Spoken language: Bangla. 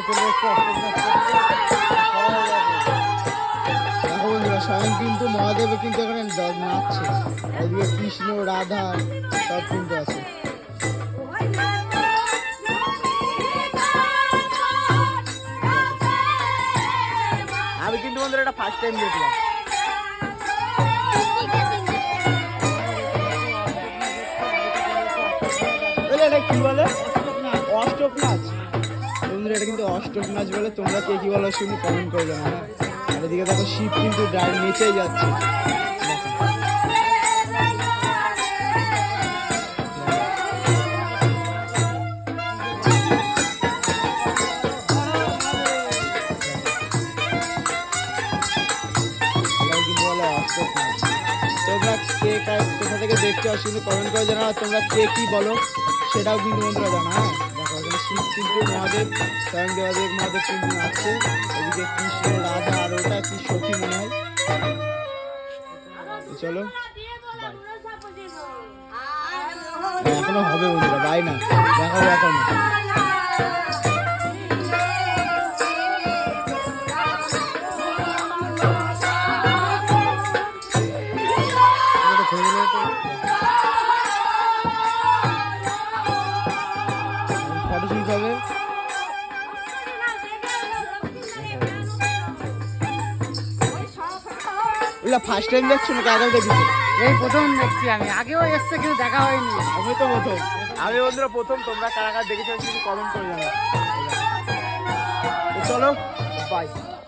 দেখো বন্ধুরা স্বয়ং কিন্তু মহাদেব কিন্তু এখানে নাচছে এদিকে কৃষ্ণ রাধা সব কিন্তু আছে। আমি কিন্তু বন্ধুরা এটা ফার্স্ট টাইম দেখলাম কি বলে অষ্টক নাচ বন্ধুরা, এটা কিন্তু অষ্টক নাচ বলে। তোমরা কে কি বলো শুনি কমেন্ট করে জানো এদিকে দেখো শিব কিন্তু ডাই নেচেই যাচ্ছে। তোমরা কে কোথা থেকে আসো কিন্তু কমেন্ট করে আর তোমরা কে কি বলো, সেটাও কিন্তু বন্ধুরা জানা হ্যাঁ? শিব কিন্তু মহাদেব স্বয়ং দেবাদেব মহাদেব কিন্তু নাচছে। এদিকে কৃষ্ণ রাধা আর ওটা কি সখী মনে হয়? চলো। এখনও হবে বন্ধুরা বাই না। দেখাবো এখনও। হবে ফার্স্ট টাইম দেখছ না আগেও দেখেছ? এই প্রথম দেখছি আমি আগেও এসছে কিন্তু দেখা হয়নি। আমি তো প্রথম। আমি বন্ধুরা প্রথম তোমরা কারাগার কারা দেখেছ শুধু কমেন্ট করে জানো চলো বাই